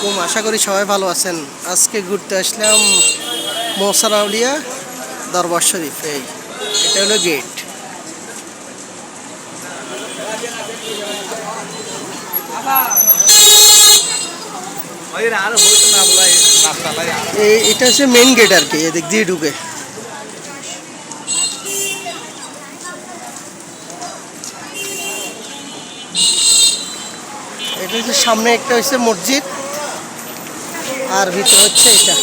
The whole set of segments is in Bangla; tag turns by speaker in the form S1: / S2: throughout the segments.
S1: আলাইকুম। আশা করি সবাই ভালো আছেন। আজকে ঘুরতে আসলাম মোসারাউলিয়া দরবার শরীফ। এই, এটা হলো গেট এটা হচ্ছে মেন গেট আর কি, এদিক দিয়ে ঢুকে। এটা হচ্ছে সামনে একটা হচ্ছে মসজিদ। আর ভিতরে হচ্ছে এটা।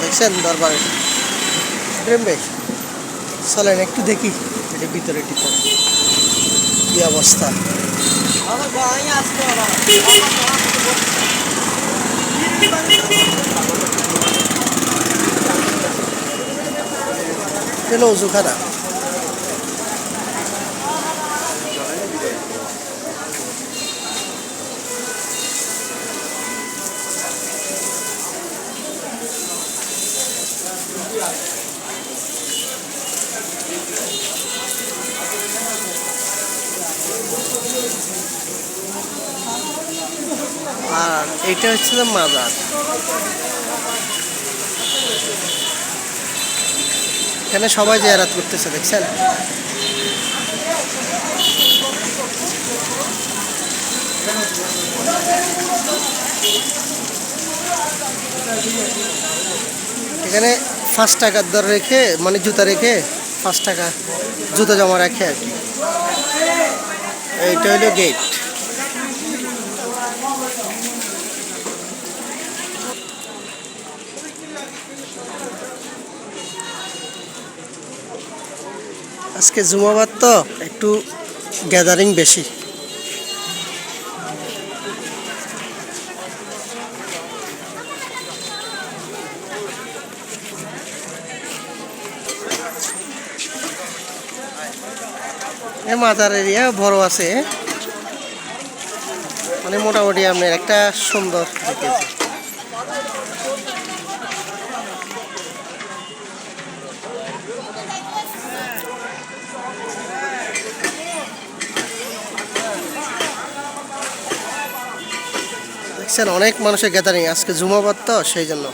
S1: দেখছেন দরবারে? প্রেম ভাই, চলেন একটু দেখি এটা ভিতরে টিতরে কি অবস্থা? চলো উজুখানা আর এটা হচ্ছে যে মাজার। এখানে সবাই জিয়ারাত করতেছে, দেখছেন? এখানে পাঁচ টাকার দর রেখে মানে জুতা রেখে পাঁচ টাকা জুতা জমা রাখে আর কি। এইটা হলো গেট আজকে জুমাবার তো একটু গ্যাদারিং বেশি। এ মাজার এরিয়া বড় আছে। মানে মোটামুটি আপনার একটা সুন্দর দেখেছি দেখছেন, অনেক মানুষের গ্যাদারিং আজকে জুমাবাদ তো, সেই জন্য।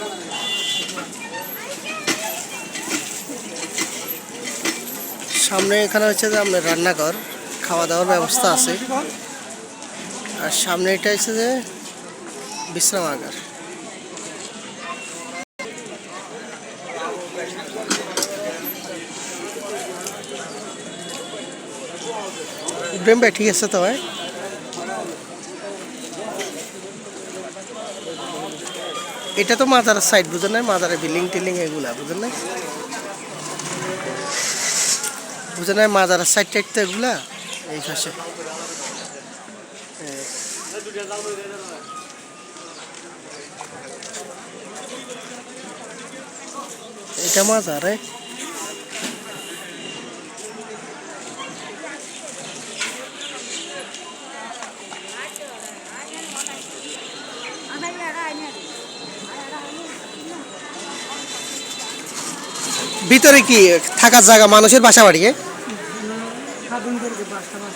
S1: সামনে এখানে হচ্ছে যে আপনার রান্নাঘর খাওয়া দাওয়ার ব্যবস্থা আছে। আর সামনে এটা হচ্ছে যে বিশ্রামাগার ইব্রাহিম ভাই, ঠিক আছে তো ভাই? এটা তো মাজারের সাইড বুঝেন না মাজারের বিল্ডিং টিল্ডিং এগুলা, বুঝেন না বুঝেন না মাজারের সাইড টাইড তো এগুলা? এই পাশে। এটা মাজার, এ? ভিতরে কি থাকার জায়গা মানুষের বাসা বাড়ি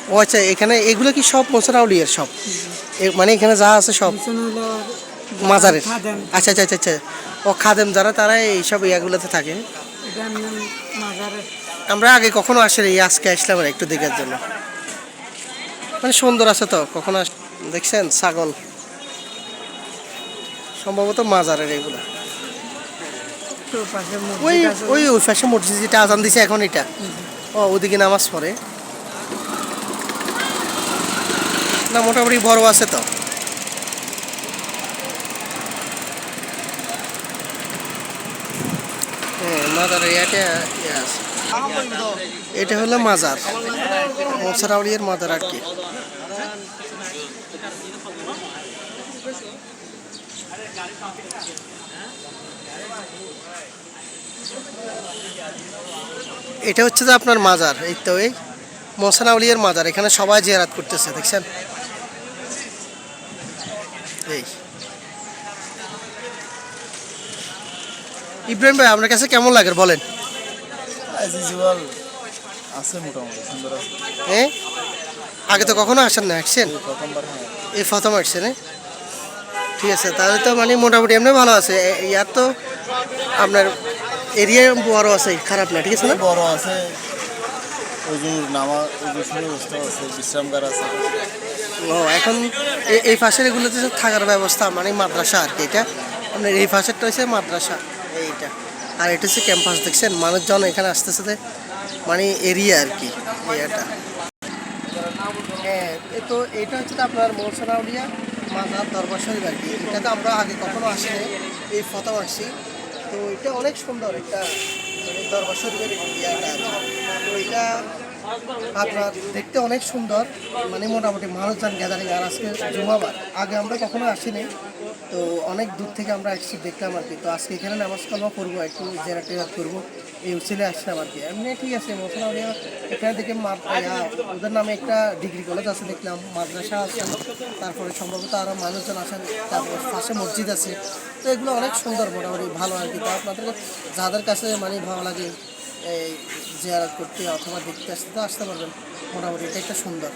S1: ও আচ্ছা এখানে এগুলো কি সব মোসরাউলিয়ার সব? এ- মানে এখানে যা আছে সব? মাজারের? আচ্ছা আচ্ছা আচ্ছা আচ্ছা। ও খাদেম যারা, তারা এইসব ইয়াগুলোতে থাকে। আমরা আগে কখনো আসলে এই আজকে আসলাম একটু দেখার জন্য। মানে সুন্দর আছে তো, কখনো দেখছেন? ছাগল। সম্ভবত মাজারের এগুলো। ওই ওই ওই পাশে মসজিদ যেটা আজান দিছে এখন এটা। ও ওদিকে নামাজ পড়ে। না মোটামুটি বড় আছে তো। হ্যাঁ ইয়ে এটা হলো মাজার। মশারাউলিয়ার মাজার আর কি। এটা হচ্ছে যে আপনার মাজার এই তো এই মশানাউলিয়ার মাজার এখানে সবাই জিয়ারাত করতেছে দেখছেন? এই। ইব্রাহিম ভাই আপনার কাছে কেমন লাগে বলেন।
S2: আছে মোটামুটি সুন্দর আছে।
S1: হ্যাঁ আগে তো কখনো আসেন না আসছেন?
S2: হ্যাঁ।
S1: এই প্রথম আসছেন হ্যাঁ? ঠিক আছে তাহলে তো মানে মোটামুটি এমনি ভালো আছে। ইয়ার তো আপনার এরিয়া বড় আছে খারাপ না ঠিক আছে না?
S2: বড় আছে। নামা আছে বিশ্রামগার আছে।
S1: ও এখন এই পাশের এগুলোতে থাকার ব্যবস্থা মানে মাদ্রাসা আর কি এটা? আপনার এই পাশেরটা হচ্ছে মাদ্রাসা এইটা। আর এটা হচ্ছে ক্যাম্পাস দেখছেন? মানুষজন এখানে আসতেছে যে মানে এরিয়া আর কি এরিয়াটা হ্যাঁ এ তো এটা হচ্ছে আপনার মৌসুনাউলিয়া মাজার দরবার শরীফ আর কি। এটাতে আমরা আগে কখনো আসিনি, এই ফটো আসছি। তো এটা অনেক সুন্দর একটা দরবার শরীফের তো এটা আপনার দেখতে অনেক সুন্দর মানে মোটামুটি মানুষজন গ্যাদারিং আর আজকে জুমাবার। আগে আমরা কখনো আসিনি তো অনেক দূর থেকে আমরা একটু দেখলাম আর কি। তো আজকে এখানে নামাজ কালমা করব একটু জেরা করব। এই উচিলে আসলাম আর কি। এমনি ঠিক আছে মোটামুটি এখানে দেখে ওদের নামে একটা ডিগ্রি কলেজ আছে, দেখলাম। মাদ্রাসা আছে, তারপরে সম্ভবত আরও মানুষজন আসেন তারপর পাশে মসজিদ আছে। তো এগুলো অনেক সুন্দর মোটামুটি, ভালো আর কি। তো আপনাদের যাদের কাছে মানে ভালো লাগে এই জিয়ারত করতে অথবা দেখতে আসতে, তো আসতে পারবেন। মোটামুটি এটা একটা সুন্দর।